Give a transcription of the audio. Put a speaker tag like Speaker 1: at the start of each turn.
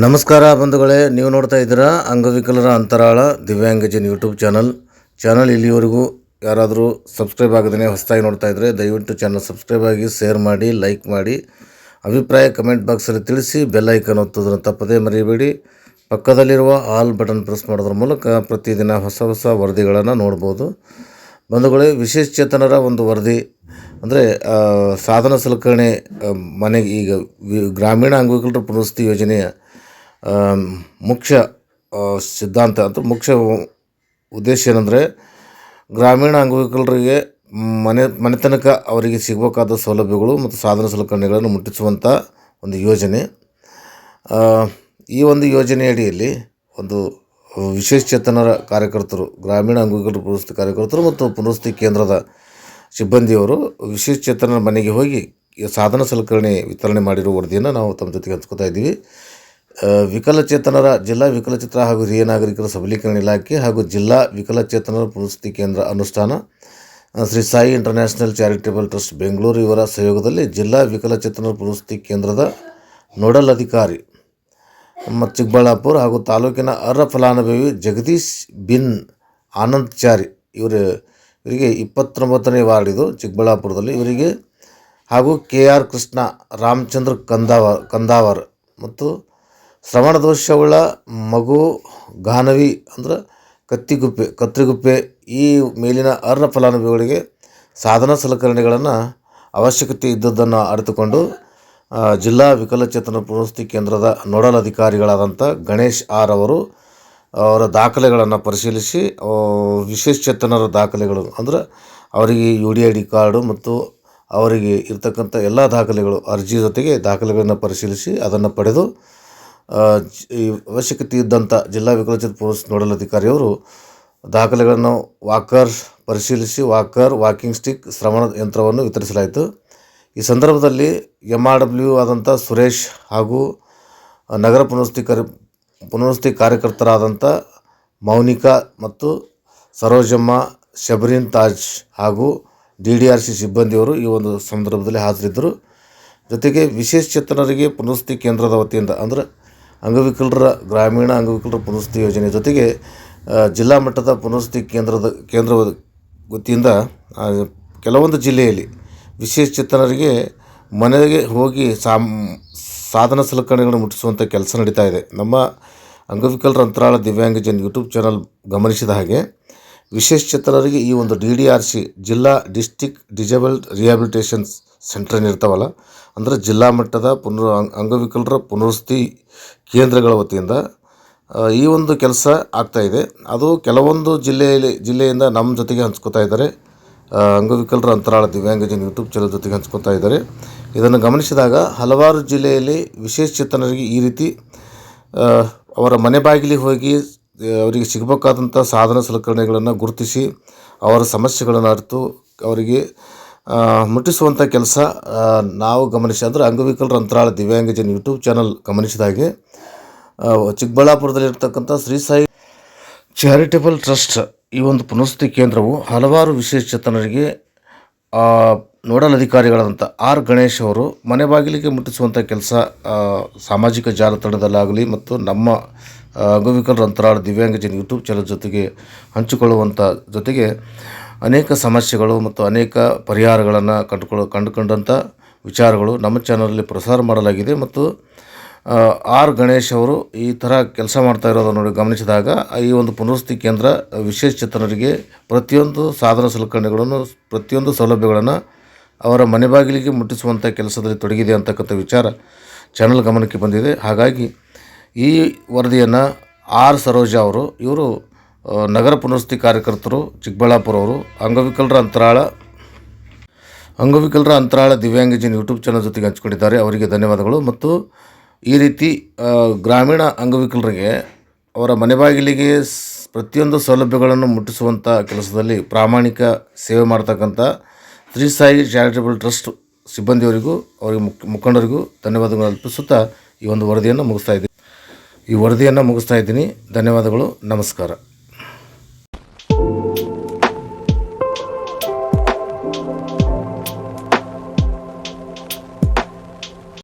Speaker 1: ನಮಸ್ಕಾರ ಬಂಧುಗಳೇ, ನೀವು ನೋಡ್ತಾ ಇದ್ದೀರಾ ಅಂಗವಿಕಲರ ಅಂತರಾಳ ದಿವ್ಯಾಂಗಜನ್ ಯೂಟ್ಯೂಬ್ ಚಾನಲ್. ಚಾನಲ್ ಇಲ್ಲಿವರೆಗೂ ಯಾರಾದರೂ ಸಬ್ಸ್ಕ್ರೈಬ್ ಆಗದೇ ಹೊಸದಾಗಿ ನೋಡ್ತಾ ಇದ್ದರೆ ದಯವಿಟ್ಟು ಚಾನಲ್ ಸಬ್ಸ್ಕ್ರೈಬ್ ಆಗಿ, ಶೇರ್ ಮಾಡಿ, ಲೈಕ್ ಮಾಡಿ. ಅಭಿಪ್ರಾಯ ಕಮೆಂಟ್ ಬಾಕ್ಸಲ್ಲಿ ತಿಳಿಸಿ, ಬೆಲ್ ಐಕನ್ ಒತ್ತೋದನ್ನು ತಪ್ಪದೇ ಮರೆಯಬೇಡಿ ಪಕ್ಕದಲ್ಲಿರುವ ಆಲ್ ಬಟನ್ ಪ್ರೆಸ್ ಮಾಡೋದ್ರ ಮೂಲಕ ಪ್ರತಿದಿನ ಹೊಸ ಹೊಸ ವರದಿಗಳನ್ನು ನೋಡ್ಬೋದು. ಬಂಧುಗಳೇ, ವಿಶೇಷ ಚೇತನರ ಒಂದು ವರದಿ, ಅಂದರೆ ಸಾಧನ ಸಲಕರಣೆ ಮನೆಗೆ ಈಗ ಗ್ರಾಮೀಣ ಅಂಗವಿಕಲರ ಪುನರ್ವಸತಿ ಯೋಜನೆಯ ಮುಖ್ಯ ಸಿದ್ಧಾಂತ ಅಂತ ಮುಖ್ಯ ಉದ್ದೇಶ ಏನಂದರೆ ಗ್ರಾಮೀಣ ಅಂಗವಿಕಲರಿಗೆ ಮನೆ, ಮನೆತನಕ ಅವರಿಗೆ ಸಿಗಬೇಕಾದ ಸೌಲಭ್ಯಗಳು ಮತ್ತು ಸಾಧನ ಸಲಕರಣೆಗಳನ್ನು ಮುಟ್ಟಿಸುವಂಥ ಒಂದು ಯೋಜನೆ. ಈ ಒಂದು ಯೋಜನೆಯಡಿಯಲ್ಲಿ ಒಂದು ವಿಶೇಷ ಚೇತನರ ಕಾರ್ಯಕರ್ತರು, ಗ್ರಾಮೀಣ ಅಂಗವಿಕಲರ ಪುನರ್ವಸತಿ ಕಾರ್ಯಕರ್ತರು ಮತ್ತು ಪುನರ್ವಸತಿ ಕೇಂದ್ರದ ಸಿಬ್ಬಂದಿಯವರು ವಿಶೇಷ ಚೇತನರ ಮನೆಗೆ ಹೋಗಿ ಸಾಧನ ಸಲಕರಣೆ ವಿತರಣೆ ಮಾಡಿರೋ ವರದಿಯನ್ನು ನಾವು ತಮ್ಮ ಜೊತೆಗೆ ಹಂಚ್ಕೋತಾ ಇದ್ದೀವಿ. ವಿಕಲಚೇತನರ, ಜಿಲ್ಲಾ ವಿಕಲಚಿತ್ರ ಹಾಗೂ ಹಿರಿಯ ನಾಗರಿಕರ ಸಬಲೀಕರಣ ಇಲಾಖೆ ಹಾಗೂ ಜಿಲ್ಲಾ ವಿಕಲಚೇತನರ ಪುನಸ್ತಿ ಕೇಂದ್ರ ಅನುಷ್ಠಾನ Shri Sai international charitable trust Bengaluru ಇವರ ಸಹಯೋಗದಲ್ಲಿ ಜಿಲ್ಲಾ ವಿಕಲಚೇತನರ ಪುನಸ್ತಿ ಕೇಂದ್ರದ ನೋಡಲ್ ಅಧಿಕಾರಿ ಮತ್ತು ಚಿಕ್ಕಬಳ್ಳಾಪುರ ಹಾಗೂ ತಾಲೂಕಿನ ಅರ್ಹ ಫಲಾನುಭವಿ ಜಗದೀಶ್ ಬಿನ್ ಆನಂದ್ ಚಾರಿ ಇವರು, ಇವರಿಗೆ ಇಪ್ಪತ್ತೊಂಬತ್ತನೇ ವಾರ್ಡ್ ಇದು ಚಿಕ್ಕಬಳ್ಳಾಪುರದಲ್ಲಿ ಇವರಿಗೆ ಹಾಗೂ ಕೆ ಆರ್ ಕೃಷ್ಣ ರಾಮಚಂದ್ರ ಕಂದಾವ, ಕಂದಾವರ್ ಮತ್ತು ಶ್ರವಣ ದೋಷವುಳ್ಳ ಮಗು ಗಾನವಿ ಅಂದ್ರೆ ಕತ್ತಿಗುಪ್ಪೆ, ಕತ್ರಿಗುಪ್ಪೆ ಈ ಮೇಲಿನ ಅರ್ಹ ಫಲಾನುಭವಿಗಳಿಗೆ ಸಾಧನ ಸಲಕರಣೆಗಳನ್ನು ಅವಶ್ಯಕತೆ ಇದ್ದದ್ದನ್ನು ಅರಿತುಕೊಂಡು ಜಿಲ್ಲಾ ವಿಕಲಚೇತನ ಪುನರ್ವಸತಿ ಕೇಂದ್ರದ ನೋಡಲ್ ಅಧಿಕಾರಿಗಳಾದಂಥ ಗಣೇಶ್ ಆರ್ ಅವರು ಅವರ ದಾಖಲೆಗಳನ್ನು ಪರಿಶೀಲಿಸಿ ವಿಶೇಷಚೇತನರ ವಿಶೇಷ ಚೇತನರ ದಾಖಲೆಗಳು ಅಂದರೆ ಅವರಿಗೆ U D I D card ಮತ್ತು ಅವರಿಗೆ ಇರತಕ್ಕಂಥ ಎಲ್ಲ ದಾಖಲೆಗಳು ಅರ್ಜಿ ಜೊತೆಗೆ ದಾಖಲೆಗಳನ್ನು ಪರಿಶೀಲಿಸಿ ಅದನ್ನು ಪಡೆದು ಅವಶ್ಯಕತೆ ಇದ್ದಂಥ ಜಿಲ್ಲಾ ವಿಕಲಚೇತನ ಪೊಲೀಸ್ ನೋಡಲ್ ಅಧಿಕಾರಿಯವರು ದಾಖಲೆಗಳನ್ನು ವಾಕರ್ ಪರಿಶೀಲಿಸಿ, ವಾಕರ್, ವಾಕಿಂಗ್ ಸ್ಟಿಕ್, ಶ್ರವಣ ಯಂತ್ರವನ್ನು ವಿತರಿಸಲಾಯಿತು. ಈ ಸಂದರ್ಭದಲ್ಲಿ ಎಂ ಆರ್ ಡಬ್ಲ್ಯೂ ಆದಂಥ ಸುರೇಶ್ ಹಾಗೂ ನಗರ ಪುನರ್ವಸತಿ ಕರ್, ಪುನರ್ವಸತಿ ಕಾರ್ಯಕರ್ತರಾದಂಥ ಮೌನಿಕಾ ಮತ್ತು ಸರೋಜಮ್ಮ ಶಬರಿನ್ ತಾಜ್ ಹಾಗೂ ಡಿ ಡಿ ಆರ್ ಸಿ ಸಿಬ್ಬಂದಿಯವರು ಈ ಒಂದು ಸಂದರ್ಭದಲ್ಲಿ ಹಾಜರಿದ್ದರು. ಜೊತೆಗೆ ವಿಶೇಷ ಚೇತನರಿಗೆ ಪುನರ್ವಸತಿ ಕೇಂದ್ರದ ವತಿಯಿಂದ ಅಂದರೆ ಅಂಗವಿಕಲರ ಗ್ರಾಮೀಣ ಅಂಗವಿಕಲರ ಪುನರ್ವಸತಿ ಯೋಜನೆ ಜೊತೆಗೆ ಜಿಲ್ಲಾ ಮಟ್ಟದ ಪುನರ್ವಸತಿ ಕೇಂದ್ರದ, ಕೇಂದ್ರ ವತಿಯಿಂದ ಕೆಲವೊಂದು ಜಿಲ್ಲೆಯಲ್ಲಿ ವಿಶೇಷ ಚೇತನರಿಗೆ ಮನೆಗೆ ಹೋಗಿ ಸಾಮ್, ಸಾಧನ ಸಲಕರಣೆಗಳನ್ನು ಮುಟ್ಟಿಸುವಂಥ ಕೆಲಸ ನಡೀತಾ ಇದೆ. ನಮ್ಮ ಅಂಗವಿಕಲರ ಅಂತರಾಳ ದಿವ್ಯಾಂಗಜನ್ ಯೂಟ್ಯೂಬ್ ಚಾನಲ್ ಗಮನಿಸಿದ ಹಾಗೆ, ವಿಶೇಷ ಚೇತನರಿಗೆ ಈ ಒಂದು ಡಿ ಡಿ ಆರ್ ಸಿ, ಜಿಲ್ಲಾ ಡಿಸ್ಟಿಕ್ ಡಿಜೇಬಲ್ಡ್ ರಿಹ್ಯಾಬಿಲಿಟೇಷನ್ ಸೆಂಟರ್ ಏನಿರ್ತಾವಲ್ಲ ಅಂದರೆ ಜಿಲ್ಲಾ ಮಟ್ಟದ ಪುನರ್ ಅಂಗ್- ಅಂಗವಿಕಲರ ಪುನರ್ವಸತಿ ಕೇಂದ್ರಗಳ ವತಿಯಿಂದ ಈ ಒಂದು ಕೆಲಸ ಆಗ್ತಾಯಿದೆ ಅದು ಕೆಲವೊಂದು ಜಿಲ್ಲೆಯಲ್ಲಿ, ಜಿಲ್ಲೆಯಿಂದ ನಮ್ಮ ಜೊತೆಗೆ ಹಂಚ್ಕೋತಾ ಇದ್ದಾರೆ. ಅಂಗವಿಕಲರ ಅಂತರಾಳ ದಿವ್ಯಾಂಗಜನ್ ಯೂಟ್ಯೂಬ್ ಚಾನಲ್ ಜೊತೆಗೆ ಹಂಚ್ಕೊತಾ ಇದ್ದಾರೆ. ಇದನ್ನು ಗಮನಿಸಿದಾಗ ಹಲವಾರು ಜಿಲ್ಲೆಯಲ್ಲಿ ವಿಶೇಷ ಚೇತನರಿಗೆ ಈ ರೀತಿ ಅವರ ಮನೆ ಬಾಗಿಲಿಗೆ ಹೋಗಿ, ಅವರಿಗೆ ಸಿಗಬೇಕಾದಂಥ ಸಾಧನ ಸಲಕರಣೆಗಳನ್ನು ಗುರುತಿಸಿ, ಅವರ ಸಮಸ್ಯೆಗಳನ್ನು ಅರಿತು, ಅವರಿಗೆ ಮುಟ್ಟಿಸುವಂಥ ಕೆಲಸ ನಾವು ಗಮನಿಸಿ ಅಂದರೆ ಅಂಗವಿಕಲರ ಅಂತರಾಳ ದಿವ್ಯಾಂಗಜನ್ ಯೂಟ್ಯೂಬ್ ಚಾನಲ್ ಗಮನಿಸಿದ ಹಾಗೆ ಆ, ಚಿಕ್ಕಬಳ್ಳಾಪುರದಲ್ಲಿರ್ತಕ್ಕಂಥ ಶ್ರೀ ಸಾಯಿ ಚಾರಿಟೇಬಲ್ ಟ್ರಸ್ಟ್ ಈ ಒಂದು ಪುನಸ್ತಿ ಕೇಂದ್ರವು ಹಲವಾರು ವಿಶೇಷ ಚೇತನರಿಗೆ ಆ, ನೋಡಲ್ ಅಧಿಕಾರಿಗಳಾದಂಥ ಆರ್ ಗಣೇಶ್ ಅವರು ಮನೆ ಬಾಗಿಲಿಗೆ ಮುಟ್ಟಿಸುವಂಥ ಕೆಲಸ ಸಾಮಾಜಿಕ ಜಾಲತಾಣದಲ್ಲಾಗಲಿ ಮತ್ತು ನಮ್ಮ ಅಂಗವಿಕಲರ ಅಂತರಾಳ ದಿವ್ಯಾಂಗಜನ್ ಯೂಟ್ಯೂಬ್ ಚಾನಲ್ ಜೊತೆಗೆ ಹಂಚಿಕೊಳ್ಳುವಂಥ ಜೊತೆಗೆ ಅನೇಕ ಸಮಸ್ಯೆಗಳು ಮತ್ತು ಅನೇಕ ಪರಿಹಾರಗಳನ್ನು ಕಂಡುಕೊಳ್ಳ ಕಂಡುಕೊಂಡಂಥ ವಿಚಾರಗಳು ನಮ್ಮ ಚಾನಲಲ್ಲಿ ಪ್ರಸಾರ ಮಾಡಲಾಗಿದೆ ಮತ್ತು ಆರ್ ಗಣೇಶ್ ಅವರು ಈ ಥರ ಕೆಲಸ ಮಾಡ್ತಾ ಇರೋದನ್ನು ನೋಡಿ ಗಮನಿಸಿದಾಗ ಈ ಒಂದು ಪುನರ್ವಸತಿ ಕೇಂದ್ರ ವಿಶೇಷ ಚೇತನರಿಗೆ ಪ್ರತಿಯೊಂದು ಸಾಧನ ಸಲಕರಣೆಗಳನ್ನು, ಪ್ರತಿಯೊಂದು ಸೌಲಭ್ಯಗಳನ್ನು ಅವರ ಮನೆ ಬಾಗಿಲಿಗೆ ಮುಟ್ಟಿಸುವಂಥ ಕೆಲಸದಲ್ಲಿ ತೊಡಗಿದೆ ಅಂತಕ್ಕಂಥ ವಿಚಾರ ಚಾನಲ್ ಗಮನಕ್ಕೆ ಬಂದಿದೆ. ಹಾಗಾಗಿ ಈ ವರದಿಯನ್ನು ಆರ್ ಸರೋಜಾ ಅವರು, ಇವರು ನಗರ ಪುನರ್ವಸತಿ ಕಾರ್ಯಕರ್ತರು ಚಿಕ್ಕಬಳ್ಳಾಪುರ ಅವರು ಅಂಗವಿಕಲರ ಅಂತರಾಳ ಅಂಗವಿಕಲರ ಅಂತರಾಳ ದಿವ್ಯಾಂಗಜನ್ ಯೂಟ್ಯೂಬ್ ಚಾನಲ್ ಜೊತೆಗೆ ಹಂಚಿಕೊಂಡಿದ್ದಾರೆ. ಅವರಿಗೆ ಧನ್ಯವಾದಗಳು. ಮತ್ತು ಈ ರೀತಿ ಗ್ರಾಮೀಣ ಅಂಗವಿಕಲರಿಗೆ ಅವರ ಮನೆ ಬಾಗಿಲಿಗೆ ಪ್ರತಿಯೊಂದು ಸೌಲಭ್ಯಗಳನ್ನು ಮುಟ್ಟಿಸುವಂಥ ಕೆಲಸದಲ್ಲಿ ಪ್ರಾಮಾಣಿಕ ಸೇವೆ ಮಾಡ್ತಕ್ಕಂಥ ಶ್ರೀ ಸಾಯಿ ಚಾರಿಟೇಬಲ್ ಟ್ರಸ್ಟ್ ಸಿಬ್ಬಂದಿಯವರಿಗೂ, ಅವರಿಗೆ ಮುಖ ಮುಖಂಡರಿಗೂ ಧನ್ಯವಾದಗಳು ಅರ್ಪಿಸುತ್ತಾ ಈ ಒಂದು ವರದಿಯನ್ನು ಮುಗಿಸ್ತಾ ಇದ್ದೀನಿ. ಈ ವರದಿಯನ್ನು ಮುಗಿಸ್ತಾ ಇದ್ದೀನಿ. ಧನ್ಯವಾದಗಳು. ನಮಸ್ಕಾರ.